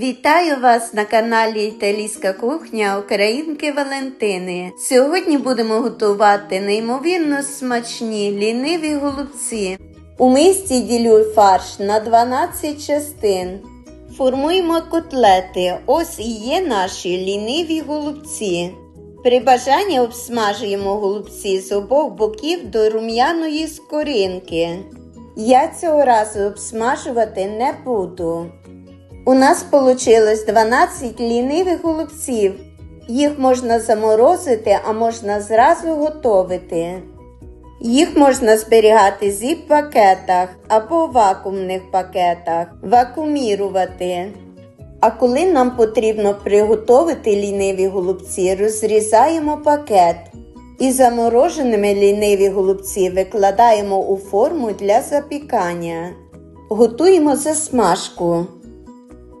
Вітаю вас на каналі Італійська кухня Українки Валентини. Сьогодні будемо готувати неймовірно смачні ліниві голубці. У мисці ділю фарш на 12 частин. Формуємо котлети. Ось і є наші ліниві голубці. При бажанні обсмажуємо голубці з обох боків до рум'яної скоринки. Я цього разу обсмажувати не буду. У нас вийшло 12 лінивих голубців. Їх можна заморозити, а можна зразу готовити. Їх можна зберігати в зіп-пакетах або вакуумних пакетах, вакуумірувати. А коли нам потрібно приготувати ліниві голубці, розрізаємо пакет і замороженими ліниві голубці викладаємо у форму для запікання. Готуємо засмажку.